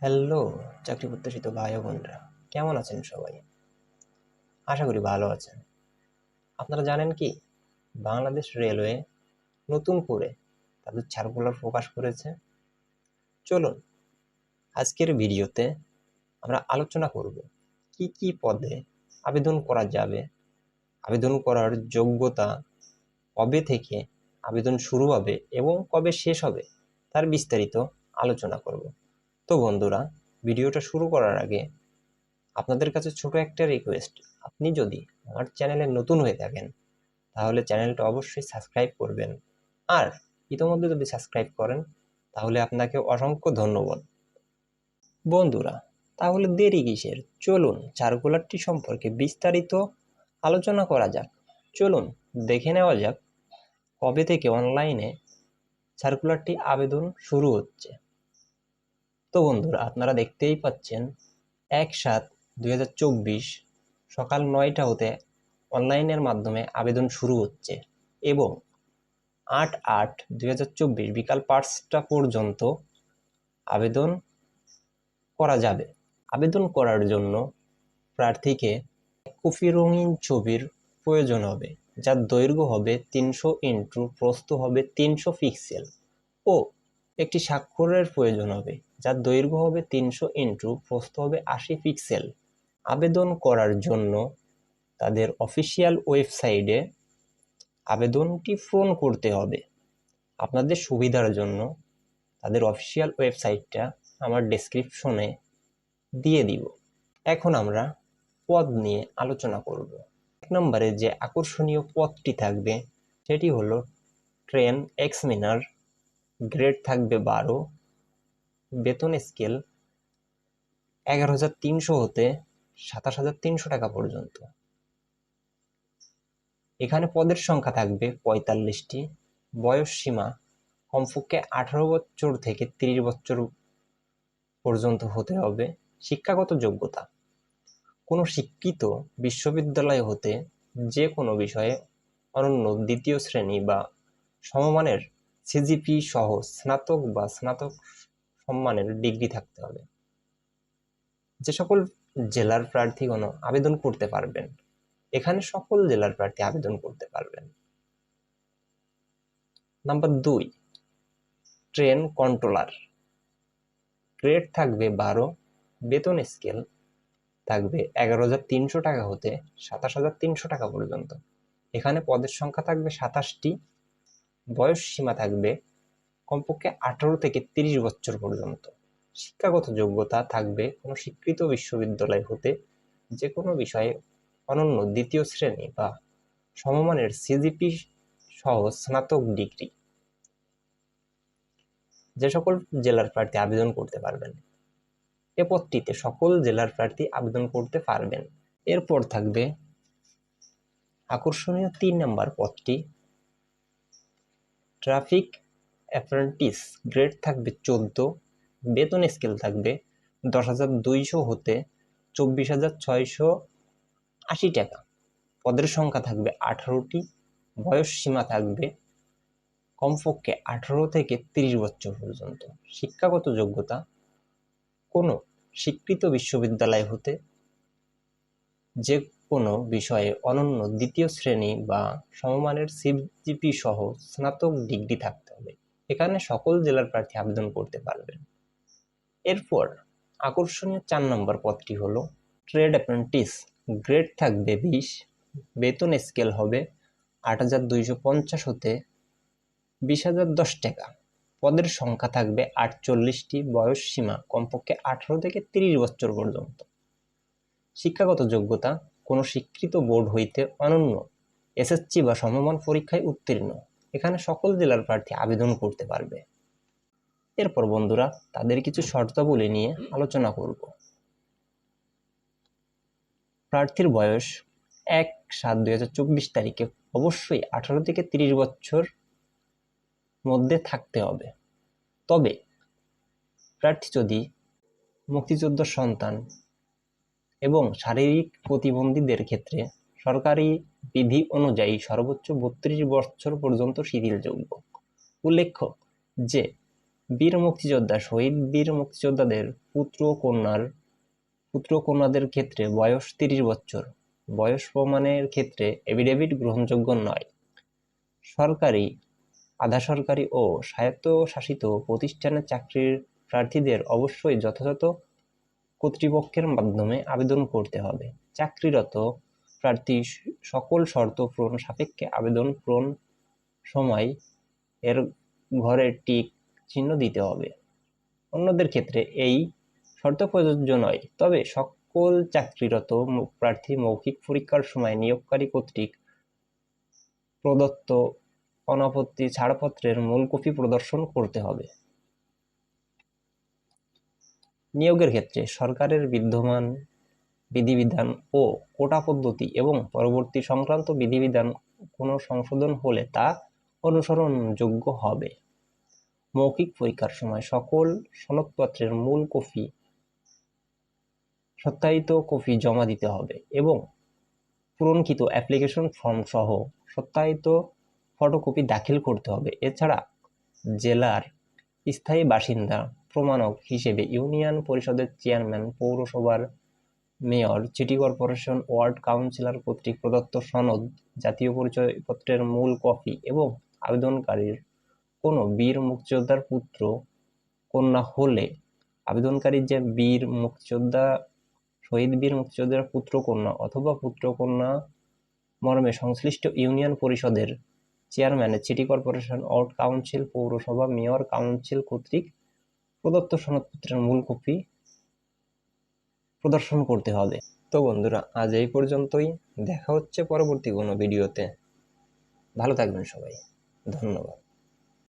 Hello, চাকরি প্রত্যাশিত ভাই ও বোনরা। কেমন আছেন সবাই? আশা করি ভালো আছেন। আপনারা জানেন কি, বাংলাদেশ রেলওয়ে নতুন করে তাদের সার্কুলার প্রকাশ করেছে। চলুন, আজকের ভিডিওতে আমরা আলোচনা করব, কি কি পদে আবেদন করা যাবে, আবেদন করার যোগ্যতা কবে থেকে আবেদন শুরু হবে এবং কবে শেষ হবে, তার বিস্তারিত আলোচনা করব। তো বন্ধুরা, ভিডিওটা শুরু করার আগে আপনাদের কাছে ছোট একটা রিকোয়েস্ট আপনি যদি আমার চ্যানেলে নতুন হয়ে থাকেন, তাহলে চ্যানেলটা অবশ্যই সাবস্ক্রাইব করবেন। আর ইতোমধ্যে যদি সাবস্ক্রাইব করেন, তাহলে আপনাকে অসংখ্য ধন্যবাদ। বন্ধুরা, তাহলে দেরি কিসের? চলুন সার্কুলারটি সম্পর্কে বিস্তারিত আলোচনা করা যাক। চলুন দেখে নেওয়া যাক কবে থেকে অনলাইনে সার্কুলারটি আবেদন শুরু হচ্ছে। তো বন্ধুরা, আপনারা দেখতেই পাচ্ছেন এক সাত দুই সকাল নয়টা হতে অনলাইনের মাধ্যমে আবেদন শুরু হচ্ছে এবং আট আট দুই বিকাল পাঁচটা পর্যন্ত আবেদন করা যাবে। আবেদন করার জন্য প্রার্থীকে কফি রঙিন ছবির প্রয়োজন হবে, যার দৈর্ঘ্য হবে তিনশো ইন্টু প্রস্থ হবে তিনশো পিক্সেল ও একটি স্বাক্ষরের প্রয়োজন হবে। যার দৈর্ঘ্য হবে তিনশো ইন্টু, প্রস্থ হবে আশি পিক্সেল। আবেদন করার জন্য তাদের অফিসিয়াল ওয়েবসাইটে আবেদনটি ফোন করতে হবে। আপনাদের সুবিধার জন্য তাদের অফিসিয়াল ওয়েবসাইটটা আমার ডেসক্রিপশনে দিয়ে দিব। এখন আমরা পদ নিয়ে আলোচনা করব। এক নম্বরে যে আকর্ষণীয় পদটি থাকবে, সেটি হলো ট্রেন এক্সমিনার গ্রেড থাকবে বারো বেতন স্কেল এগারো হাজার তিনশো হতে সাতাশ হাজার তিনশো টাকা পর্যন্ত। এখানে পদের সংখ্যা থাকবে পঁয়তাল্লিশটি। বয়স সীমা কমপক্ষে আঠারো বছর থেকে তিরিশ বছর পর্যন্ত হতে হবে। শিক্ষাগত যোগ্যতা। কোনো শিক্ষিত বিশ্ববিদ্যালয় হতে যে কোনো বিষয়ে অনন্য দ্বিতীয় শ্রেণি বা সমমানের সিজিপি সহ স্নাতক বা স্নাতক সম্মানের ডিগ্রি থাকতে হবে। যে সকল জেলার প্রার্থীগণ আবেদন করতে পারবেন, এখানে সকল জেলার প্রার্থী আবেদন করতে পারবেন। নাম্বার দুই, ট্রেন কন্ট্রোলার গ্রেড থাকবে বারো, বেতন স্কেল থাকবে এগারো হাজার তিনশো টাকা হতে সাতাশ হাজার তিনশো টাকা পর্যন্ত। এখানে পদের সংখ্যা থাকবে সাতাশটি, বয়স সীমা থাকবে কমপক্ষে আঠারো থেকে তিরিশ বছর পর্যন্ত। শিক্ষাগত যোগ্যতা থাকবে কোনো স্বীকৃত বিশ্ববিদ্যালয় হতে যে কোনো বিষয়ে অনন্য দ্বিতীয় শ্রেণি বা সমমানের সিজিপি সহ স্নাতক ডিগ্রি। যে সকল জেলার প্রার্থী আবেদন করতে পারবেন। এ পদটিতে সকল জেলার প্রার্থী আবেদন করতে পারবেন। এরপর থাকবে আকর্ষণীয় তিন নম্বর পদটি, ট্রাফিক অ্যাপ্রেন্টিস গ্রেড থাকবে চোদ্দ, বেতন স্কেল থাকবে দশ হাজার দুইশো হতে চব্বিশ হাজার ছয়শো আশি টাকা। পদের সংখ্যা থাকবে আঠারোটি, বয়স সীমা থাকবে কমপক্ষে আঠারো থেকে তিরিশ বছর পর্যন্ত। শিক্ষাগত যোগ্যতা, কোনো স্বীকৃত বিশ্ববিদ্যালয় হতে যে কোনো বিষয়ে অনন্য দ্বিতীয় শ্রেণি বা সমমানের সিজিপি সহ স্নাতক ডিগ্রি থাকতে হবে। এখানে সকল জেলার প্রার্থী আবেদন করতে পারবেন এরপর আকর্ষণীয় চার নম্বর পদটি হলো, ট্রেড অ্যাপ্রেন্টিস, গ্রেড থাকবে বিশ, বেতন স্কেল হবে আট হাজার দুইশো পঞ্চাশ হতে বিশ হাজার দশ টাকা। পদের সংখ্যা থাকবে আটচল্লিশটি, বয়স সীমা কমপক্ষে আঠারো থেকে তিরিশ বছর পর্যন্ত। শিক্ষাগত যোগ্যতা, কোনো স্বীকৃত বোর্ড হইতে অনন্য, এসএসসি বা সমমান পরীক্ষায় উত্তীর্ণ। এখানে সকল জেলার প্রার্থী আবেদন করতে পারবে। এরপর বন্ধুরা, তাদের কিছু শর্তাবলী নিয়ে আলোচনা করব। প্রার্থীর বয়স এক সাত দুই হাজার চব্বিশ তারিখে অবশ্যই আঠারো থেকে তিরিশ বছর মধ্যে থাকতে হবে। তবে প্রার্থী যদি মুক্তিযোদ্ধার সন্তান এবং শারীরিক প্রতিবন্ধীদের ক্ষেত্রে সরকারি বিধি অনুযায়ী সর্বোচ্চ বত্রিশ বছর পর্যন্ত শিথিলযোগ্য। উল্লেখ্য যে, বীর মুক্তিযোদ্ধা শহীদ বীর মুক্তিযোদ্ধাদের পুত্র কন্যার, পুত্র কন্যাদের ক্ষেত্রে বয়স তিরিশ বছর। বয়স প্রমাণের ক্ষেত্রে এফিডেভিট গ্রহণযোগ্য নয়। সরকারি, আধা সরকারি ও স্বায়ত্তশাসিত প্রতিষ্ঠানের চাকরির প্রার্থীদের অবশ্যই যথাযথ কর্তৃপক্ষের মাধ্যমে আবেদন করতে হবে। চাকরিরত প্রার্থী সকল শর্ত পূরণ সাপেক্ষে আবেদন পূরণ সময় এর ঘরে টিক চিহ্ন দিতে হবে। অন্যদের ক্ষেত্রে এই শর্ত প্রযোজ্য নয়। তবে সকল চাকরিরত প্রার্থী মৌখিক পরীক্ষার সময় নিয়োগকারী কর্তৃক প্রদত্ত অনাপত্তি ছাড়পত্রের মূল কপি প্রদর্শন করতে হবে। নিয়োগের ক্ষেত্রে সরকারের বিদ্যমান বিধিবিধান ও কোটা পদ্ধতি এবং পরবর্তী সংক্রান্ত বিধিবিধান কোনো সংশোধন হলে তা অনুসরণযোগ্য হবে। মৌখিক পরীক্ষার সময় সকল সনদপত্রের মূল কপি, সত্যায়িত কপি জমা দিতে হবে এবং পূরণকৃত অ্যাপ্লিকেশন ফর্ম সহ সত্যায়িত ফটোকপি দাখিল করতে হবে। এছাড়া জেলার স্থায়ী বাসিন্দা, প্রমাণক হিসেবে ইউনিয়ন পরিষদের চেয়ারম্যান, পৌরসভার mayor, city corporation ward councillor কর্তৃক প্রদত্ত সনদ, জাতীয় পরিচয়পত্রের মূল কপি এবং আবেদনকারীর কোনো বীর মুক্তিযোদ্ধার পুত্র কন্যা হলে আবেদনকারীর যে বীর মুক্তিযোদ্ধা, শহীদ বীর মুক্তিযোদ্ধার পুত্র কন্যা অথবা পুত্র কন্যা মর্মে সংশ্লিষ্ট ইউনিয়ন পরিষদের চেয়ারম্যানের সিটি কর্পোরেশন ওয়ার্ড কাউন্সিল, পৌরসভা মেয়র কাউন্সিল কর্তৃক প্রদত্ত সনদপত্রের মূল কপি প্রদর্শন করতে হবে। তো বন্ধুরা, আজ এই পর্যন্তই। দেখা হচ্ছে পরবর্তী কোনো ভিডিওতে। ভালো থাকবেন সবাই। ধন্যবাদ।